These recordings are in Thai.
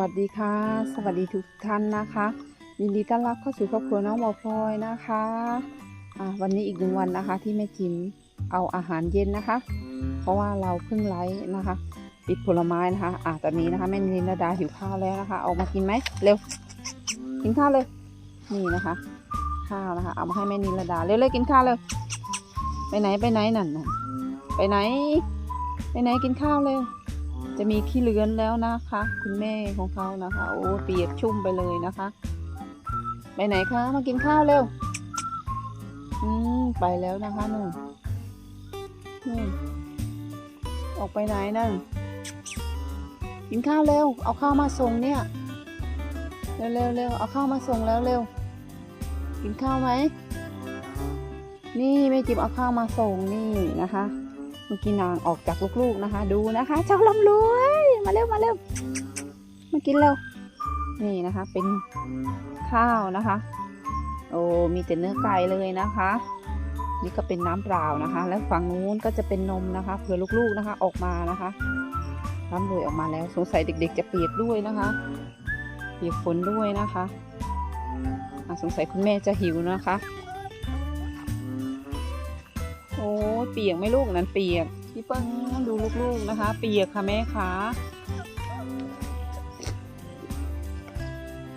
วัสดีค่ะ สวัสดีทุกท่านนะคะ ยินดีต้อนรับเข้าสู่ครอบครัวน้องวอลฟอยนะคะอ่าวันนี้อีกหนึ่งวันนะคะที่แม่จิมเอาอาหารเย็นนะคะ เพราะว่าเราเพิ่งไลฟ์นะคะปิดผลไม้นะคะอ่าตอนนี้นะคะแม่นินดาหิวข้าวแล้วนะคะ เอามากินไหมเร็วกินข้าวเลย นี่นะคะ ข้าวนะคะ เอามาให้แม่นินดาเร็วเลยกินข้าวเลยไปไหนไปไหนนั่นไปไหน ไปไหนกินข้าวเร็ว จะมีขี้เลือนแล้วนะคะ คุณแม่ของเขานะคะ โอ้เปียกชุ่มไปเลยนะคะ ไปไหนคะ มากินข้าวเร็ว อืมไปแล้วนะคะนู่นนู่นออกไปไหนนั่นกินข้าวเร็ว เอาข้าวมาส่งเนี่ย เร็วเร็วเร็วเอาข้าวมาส่งแล้วเร็ว กินข้าวไหม นี่แม่จิบเอาข้าวมาส่งนี่นะคะ เมื่อกี้นางออกจากลูกๆนะคะ ดูนะคะเจ้าลำรวยมาเร็วมาเร็วมากินเร็วนี่นะคะ เป็นข้าวนะคะ โอ้มีแต่เนื้อไก่เลยนะคะ นี่ก็เป็นน้ำเปล่านะคะ แล้วฝั่งนู้นก็จะเป็นนมนะคะเผื่อลูกๆนะคะออกมานะคะลำรวยออกมาแล้วสงสัยเด็ก ๆ จะเปียกด้วยนะคะเปียกฝนด้วยนะคะสงสัยคุณแม่จะหิวนะคะ อ้เปียกไหม่ลูกนั้นเปียกพี่เปิ้ลดูลูกๆนะคะ เปียกค่ะแม่คะ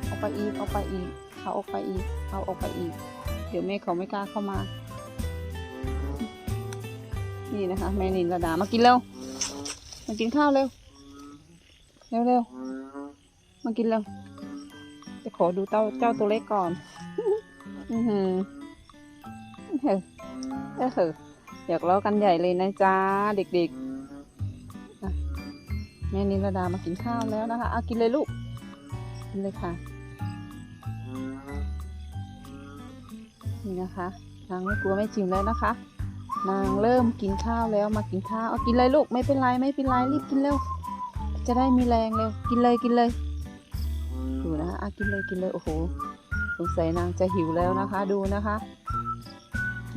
เอาไปอีกเอาไปอีกเอาออกไปอีกเอาออกไปอีก เดี๋ยวแม่เขาไม่กล้าเข้ามา นี่นะคะ แม่นินระดามากินเร็วมากินข้าวเร็วเร็วเร็วมากินเร็วจะขอดูเต้าเจ้าตัวเล็กก่อน อือหือเฮ้ยเออเหอ อยากล้อกันใหญ่เลยนะจ๊ะเด็กๆแม่นิรดามากินข้าวแล้วนะคะเอากินเลยลูกกินเลยค่ะนี่นะคะนางไม่กลัวไม่จิมแล้วนะคะ นางเริ่มกินข้าวแล้วมากินข้าวเอากินเลยลูกไม่เป็นไรไม่เป็นไรรีบกินเร็วจะได้มีแรงเร็วกินเลยกินเลยดูนะคะอะกินเลยกินเลยโอ้โหสงสัยนางจะหิวแล้วนะคะ ดูนะคะ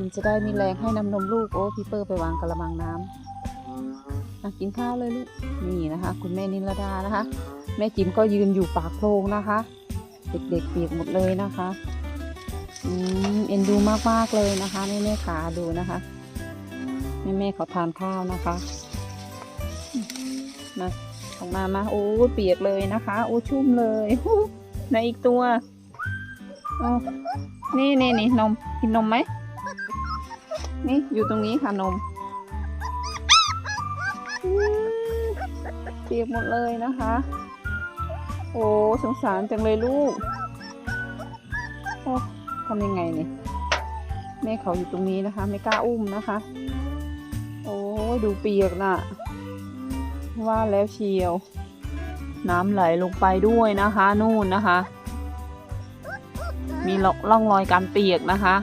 กินจะได้มีแรงให้นำนมลูกโอ้พี่เปอร์ไปวางกระมังน้ำอะกินข้าวเลยลูกนี่นะคะ คุณแม่นิลดานะคะ แม่จิ๋มก็ยืนอยู่ปากโพรงนะคะ เด็กๆเปียกหมดเลยนะคะอืมเอ็นดูมากๆเลยนะคะแม่แม่ขาดูนะคะแม่แม่เขาทานข้าวนะคะมาออกมามาโอ้เปียกเลยนะคะโอ้ชุ่มเลยในอีกตัวเอนี่นี่นี่นมกินนมไหม นี่อยู่ตรงนี้ค่ะนมเปียกหมดเลยนะคะ โอ้สงสารจังเลยลูกโอ้ทำยังไงเนี่ยแม่เขาอยู่ตรงนี้นะคะ ไม่กล้าอุ้มนะคะ โอ้ยดูเปียกน่ะ ว่าแล้วเชียว น้ำไหลลงไปด้วยนะคะ นู่นนะคะ มีร่องรอยการเปียกนะคะ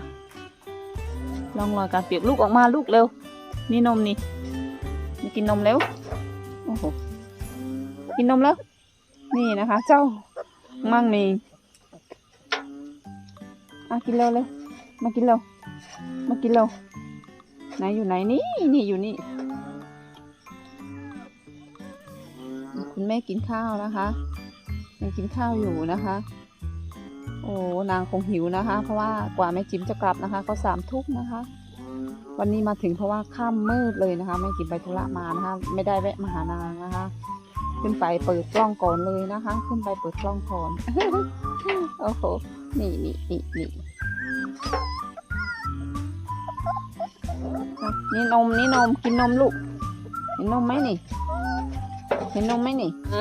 ร่องรอยการเปียกลูกออกมาลูกเร็ว นี่นมนี่มากินนมเร็วโอ้โห กินนมแล้ว นี่นะคะ เจ้ามั่งมีอะกินเร็วเลย มากินเร็ว มากินเร็ว ไหนอยู่ไหนนี่ นี่อยู่นี่ คุณแม่กินข้าวนะคะยังกินข้าวอยู่นะคะ อ้นางคงหิวนะคะ เพราะว่ากว่าแม่จิ๋มจะกลับนะคะ ก็สามทุ่มนะคะ วันนี้มาถึงเพราะว่าค่ำมืดเลยนะคะแม่จิ๋มไปธุระมานะคะ ไม่ได้แวะมาหานางนะคะ ขึ้นไปเปิดกล้องก่อนเลยนะคะ ขึ้นไปเปิดกล้องก่อนโอ้โหนี่นี่นี่นี่อะนี่นมนี่นมกินนมลูกเห็นนมไหมนี่เห็นนมไหมนี่ไหน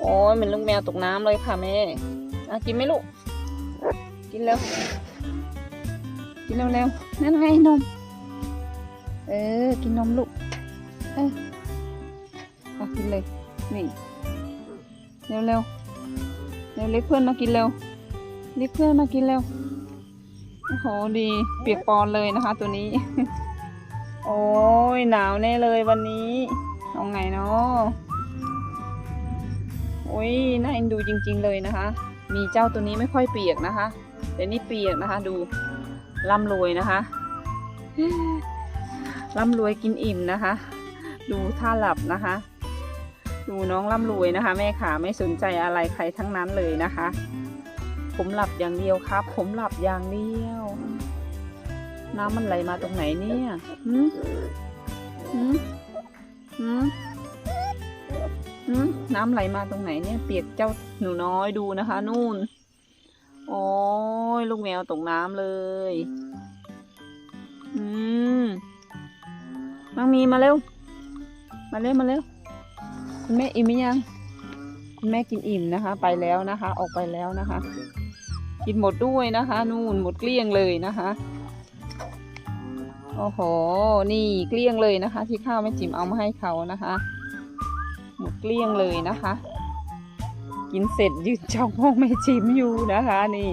โอ้ยเหมือนลูกแมวตกน้ำเลยค่ะแม่ อะกินไหมลูก กินเร็วกินเร็วๆนั่นไงนม เออ กินนมลูก เอออะกินเลย นี่ เร็วๆเร็วเร็วเรียกเพื่อนมากินเร็ว เรียกเพื่อนมากินเร็ว โอ้โห ดี เปียกปอนเลยนะคะ ตัวนี้ โอ้ย หนาวแน่เลยวันนี้เอาไงเนาะโอ้ย น่าเอ็นดูจริง ๆ เลยนะคะ มีเจ้าตัวนี้ไม่ค่อยเปียกนะคะแต่นี่เปียกนะคะ ดูร่ำรวยนะคะร่ำรวยกินอิ่มนะคะ ดูท่าหลับนะคะ ดูน้องร่ำรวยนะคะ แม่ขาไม่สนใจอะไรใครทั้งนั้นเลยนะคะ ผมหลับอย่างเดียวครับ ผมหลับอย่างเดียว น้ำมันไหลมาตรงไหนเนี่ยหืมหืมหืม น้ำไหลมาตรงไหนเนี่ย เปียกเจ้าหนูน้อยดูนะคะ นู่น โอ้ยลูกแมวตกน้ำเลย อืมมังมีมาเร็ว มาเร็วมาเร็ว คุณแม่อิ่มไหมยัง คุณแม่กินอิ่มนะคะ ไปแล้วนะคะ ออกไปแล้วนะคะ กินหมดด้วยนะคะ นู่นหมดเกลี้ยงเลยนะคะโอ้โห นี่เกลี้ยงเลยนะคะ ที่ข้าวแม่จิ๋มเอามาให้เขานะคะ เกลี้ยงเลยนะคะ กินเสร็จยืนจ้องมองแม่จิ๋มอยู่นะคะนี่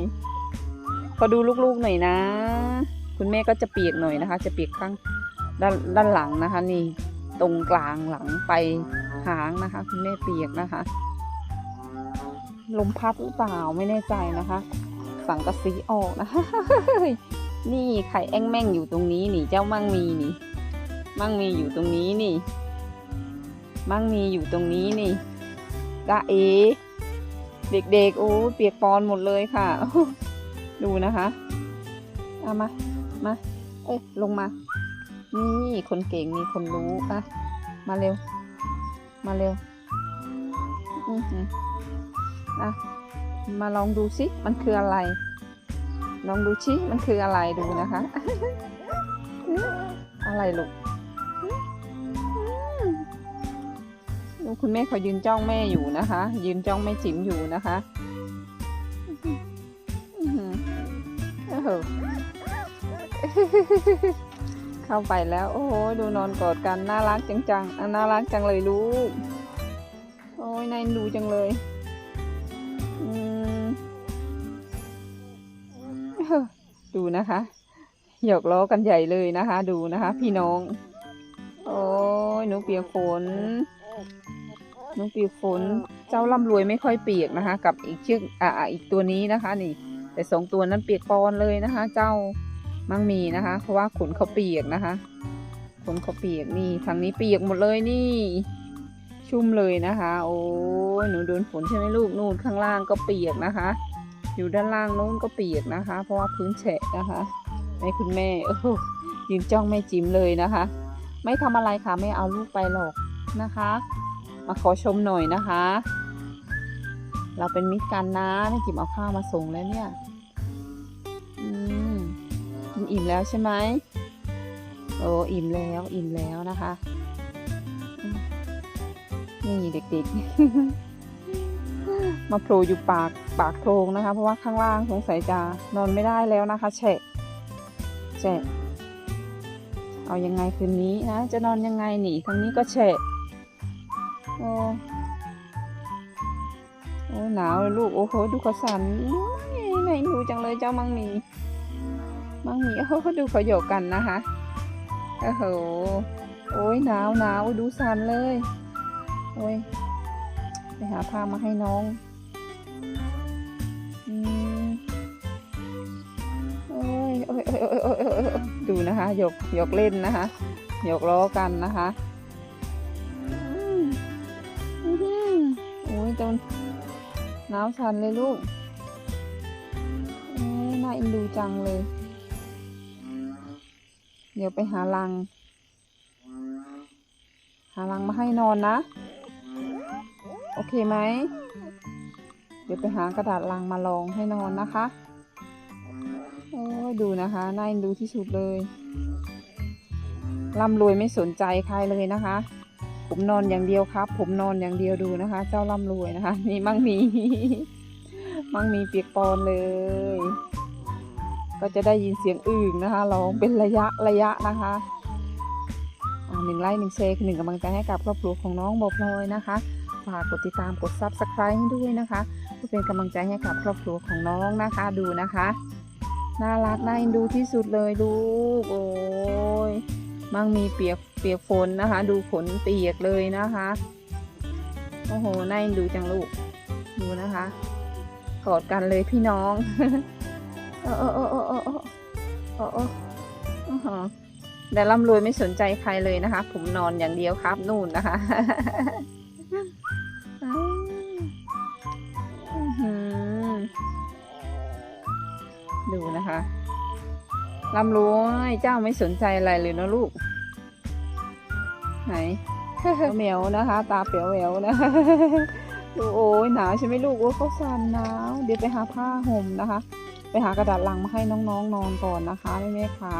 ขอดูลูกๆหน่อยนะ คุณแม่ก็จะเปียกหน่อยนะคะ จะเปียกข้างด้านด้านหลังนะคะ นี่ตรงกลางหลังไปหางนะคะ คุณแม่เปียกนะคะ ลมพัดหรือเปล่าไม่แน่ใจนะคะ สังกะสีออกนะคะนี่ไข่แองแม่งอยู่ตรงนี้นี่เจ้ามั่งมีนี่ มั่งมีอยู่ตรงนี้นี่ มั่งมีอยู่ตรงนี้นี่กะเอ เด็กๆ โอ้เปียกปอนหมดเลยค่ะ ดูนะคะเอามา มา เอ้ยลงมา นี่คนเก่งมีคนรู้อะมาเร็ว มาเร็วอือหืออะมาลองดูสิมันคืออะไร ลองดูชิมันคืออะไรดูนะคะ อะไรลูก ดูคุณแม่เขายืนจ้องแม่อยู่นะคะ ยืนจ้องแม่จิ๋มอยู่นะคะอื้ออเข้าไปแล้ว โอ้โหดูนอนกอดกันน่ารักจังจังๆอะน่ารักจังเลยลูกโอ้ยนายดูจังเลยดูนะคะหยอกล้อกันใหญ่เลยนะคะ ดูนะคะ พี่น้อง โอ้ยหนูเปียกฝน หนูเปียกฝนเจ้าร่ำรวยไม่ค่อยเปียกนะคะ กับอีกชื่ออ่าอ่าอีกตัวนี้นะคะ นี่ แต่สองตัวนั้นเปียกปอนเลยนะคะ เจ้ามั่งมีนะคะ เพราะว่าขนเขาเปียกนะคะ ขนเขาเปียกนี่ทางนี้เปียกหมดเลยนี่ ชุ่มเลยนะคะ โอ้ยหนูโดนฝนใช่ไหมลูกนู่นข้างล่างก็เปียกนะคะ อยู่ด้านล่างนู้นก็เปียกนะคะ เพราะว่าพื้นแฉะนะคะแม่คุณแม่โอ้โหยืนจ้องแม่จิ๋มเลยนะคะ ไม่ทำอะไรค่ะไม่เอาลูกไปหรอกนะคะ มาขอชมหน่อยนะคะ เราเป็นมิตรกันนะแม่จิ๋มเอาข้าวมาส่งแล้วเนี่ย อืมกินอิ่มแล้วใช่ไหมโอ้อิ่มแล้วอิ่มแล้วนะคะ นี่เด็กๆ มาโผล่อยู่ปากปากโพรงนะคะ เพราะว่าข้างล่างสงสัยจะนอนไม่ได้แล้วนะคะแฉะแฉะเอายังไงคืนนี้นะ จะนอนยังไงหนีทางนี้ก็แฉะ โอ้โอ้หนาวเลยลูก โอ้โห ดูเขาสันไหนดูจังเลยเจ้ามังมีมังมีโอ้โหดูเขาโยกกันนะคะ โอ้โห โอ้ยหนาวหนาวดูสันเลย โอ้ย ไปหาผ้ามาให้น้องอืมโอ้ยโอ้ยโอ้ยโอ้ยโอ้ยโอ้ยโอ้ยดูนะคะหยกหยกเล่นนะคะหยกล้อกันนะคะ หนาวชันเลยลูกน่าเอ็นดูจังเลย เดี๋ยวไปหาลัง หาลังมาให้นอนนะ โอเคไหม เดี๋ยวไปหากระดาษลังมาลองให้นอนนะคะ โอ้ยดูนะคะ น่าเอ็นดูที่สุดเลยร่ำรวยไม่สนใจใครเลยนะคะ ผมนอนอย่างเดียวครับ ผมนอนอย่างเดียวดูนะคะ เจ้าร่ำรวยนะคะ นี่มั่งมี มั่งมีเปียกปอนเลย ก็จะได้ยินเสียงอึ่งนะคะร้องเป็นระยะระยะนะคะอ่าหนึ่งไลค์หนึ่งแชร์คือหนึ่งกำลังใจให้กับครอบครัวของน้องบอพลอยนะคะฝากกดติดตามกด subscribe ให้ด้วยนะคะเพื่อเป็นกำลังใจให้กับครอบครัวของน้องนะคะดูนะคะ น่ารักน่าเอ็นดูที่สุดเลยลูกโอ้ย บางมีเปียกเปียกฝนนะคะ ดูฝนเปียกเลยนะคะโอ้โหน่าดูจังลูก ดูนะคะกอดกันเลยพี่น้องโอ้โอ้โอ้โอ้โอ้โอ้โอ้แต่ร่ำรวยไม่สนใจใครเลยนะคะ ผมนอนอย่างเดียวครับนู่นนะคะดูนะคะร่ำรวยเจ้าไม่สนใจอะไรเลยนะลูก ไหนเหมียวนะคะ ตาเปียวแหววนะดูโอ้ยหนาวใช่ไหมลูกโอ้ยเขาสั่นหนาวเดี๋ยวไปหาผ้าห่มนะคะ ไปหากระดาษลังมาให้น้องๆนอนก่อนนะคะแม่แม่ๆคะ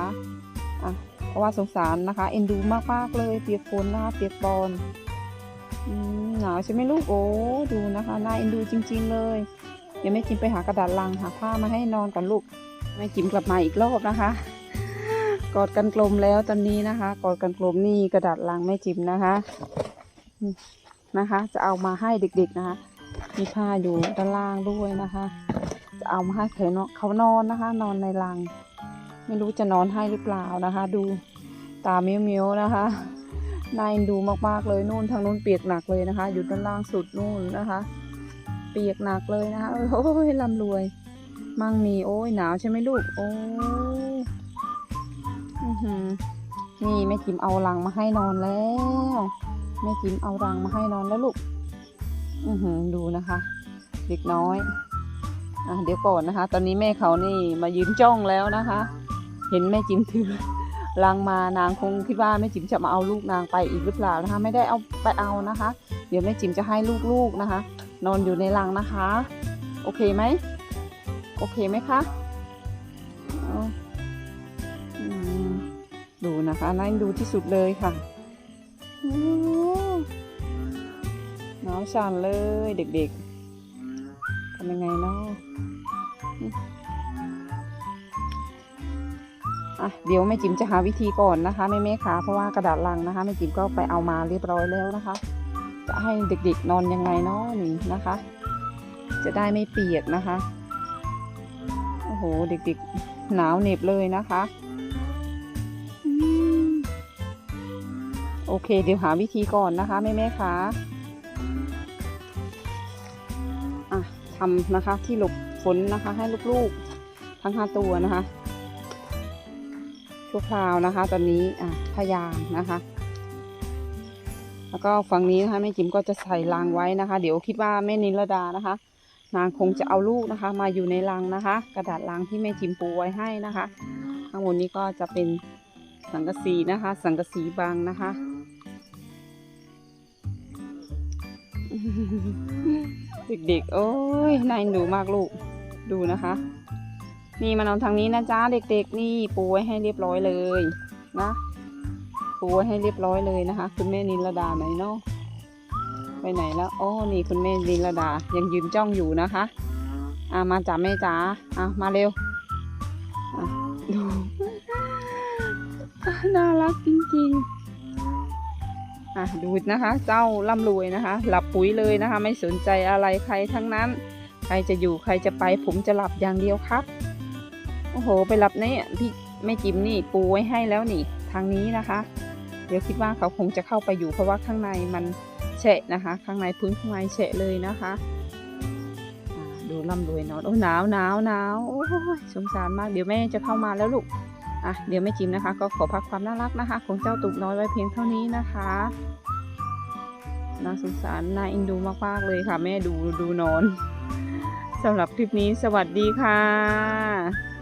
อะเพราะว่าสงสารนะคะ เอ็นดูมากๆเลยเปียกฝนนะคะเปียกบอลหนาวใช่ไหมลูกโอ้ดูนะคะน่าเอ็นดูจริง ๆ เลยเดี๋ยวแม่จิมไปหากระดาษลังหาผ้ามาให้นอนก่อนลูกแม่จิมกลับมาอีกรอบนะคะ กอดกันกลมแล้วตอนนี้นะคะ กอดกันกลมนี่กระดาษลังแม่จิมนะคะนะคะ จะเอามาให้เด็กๆนะคะ มีผ้าอยู่ด้านล่างด้วยนะคะ จะเอามาให้เขานอนเขานอนนะคะ นอนในรัง ไม่รู้จะนอนให้หรือเปล่านะคะ ดูตาเมียวๆนะคะน่าเอ็นดูมากๆเลยนู่นทางนู้นเปียกหนักเลยนะคะ อยู่ด้านล่างสุดนู่นนะคะ เปียกหนักเลยนะคะโอ้ยลำรวย มั่งมีโอ้ยหนาวใช่ไหมลูกโอ้ย นี่แม่จิมเอารังมาให้นอนแล้วแม่จิมเอารังมาให้นอนแล้วลูก อือหือดูนะคะ เด็กน้อยอะเดี๋ยวก่อนนะคะ ตอนนี้แม่เขานี่มายืนจ้องแล้วนะคะ เห็นแม่จิมถือลังมานางคงคิดว่าแม่จิมจะมาเอาลูกนางไปอีกหรือเปล่านะคะ ไม่ได้เอาไปเอานะคะ เดี๋ยวแม่จิมจะให้ลูกๆนะคะ นอนอยู่ในรังนะคะ โอเคไหมโอเคไหมคะ ดูนะคะน่าเอ็นดูที่สุดเลยค่ะโอ้หนาวสั่นเลยเด็กๆทำยังไงเนาะอะเดี๋ยวแม่จิ๋มจะหาวิธีก่อนนะคะแม่แม่ๆค่ะเพราะว่ากระดาษลังนะคะแม่จิ๋มก็ไปเอามาเรียบร้อยแล้วนะคะ จะให้เด็กๆนอนยังไงเนาะนี่นะคะ จะได้ไม่เปียกนะคะโอ้โหเด็กๆหนาวเหน็บเลยนะคะ โอเค เดี๋ยวหาวิธีก่อนนะคะแม่แม่คะอะทำนะคะที่หลบฝนนะคะ ให้ลูกๆทั้งห้าตัวนะคะชั่วคราวนะคะ ตอนนี้อะพยายามนะคะ แล้วก็ฝั่งนี้นะคะแม่จิ๋มก็จะใส่รางไว้นะคะ เดี๋ยวคิดว่าแม่นิรดานะคะ นางคงจะเอาลูกนะคะ มาอยู่ในรังนะคะ กระดาษรังที่แม่จิ๋มปูไว้ให้นะคะ ข้างบนนี้ก็จะเป็นสังกะสีนะคะ สังกะสีบางนะคะ เด็กๆ โอ้ยนายหนูมากลูก ดูนะคะ นี่มานอนทางนี้นะจ๊ะเด็กๆ นี่ปูไว้ให้เรียบร้อยเลยนะปูไว้ให้เรียบร้อยเลยนะคะ คุณแม่นิรดาไหนเนาะไปไหนแล้วโอ้นี่คุณแม่นิรดายังยืนจ้องอยู่นะคะอ่ามาจ้าแม่จ๋าอะมาเร็วอะดูน่ารักจริงๆ อะดูนะคะ เจ้าร่ำรวยนะคะ หลับปุ๋ยเลยนะคะ ไม่สนใจอะไรใครทั้งนั้น ใครจะอยู่ใครจะไปผมจะหลับอย่างเดียวครับ โอ้โห ไปหลับเนี่ยพี่แม่จิมนี่ปูไว้ให้แล้วนี่ทางนี้นะคะ เดี๋ยวคิดว่าเขาคงจะเข้าไปอยู่เพราะว่าข้างในมันแฉะนะคะ ข้างในพื้นข้างในแฉะเลยนะคะดูร่ำรวยนอนโอ้หนาวหนาวหนาวโอ้สงสารมากเดี๋ยวแม่จะเข้ามาแล้วลูก อะเดี๋ยวแม่จิมนะคะ ก็ขอพักความน่ารักนะคะ ของเจ้าตุกน้อยไว้เพียงเท่านี้นะคะน่าสงสารน่าเอ็นดูมากๆเลยค่ะ แม่ดูดูนอนสำหรับคลิปนี้สวัสดีค่ะ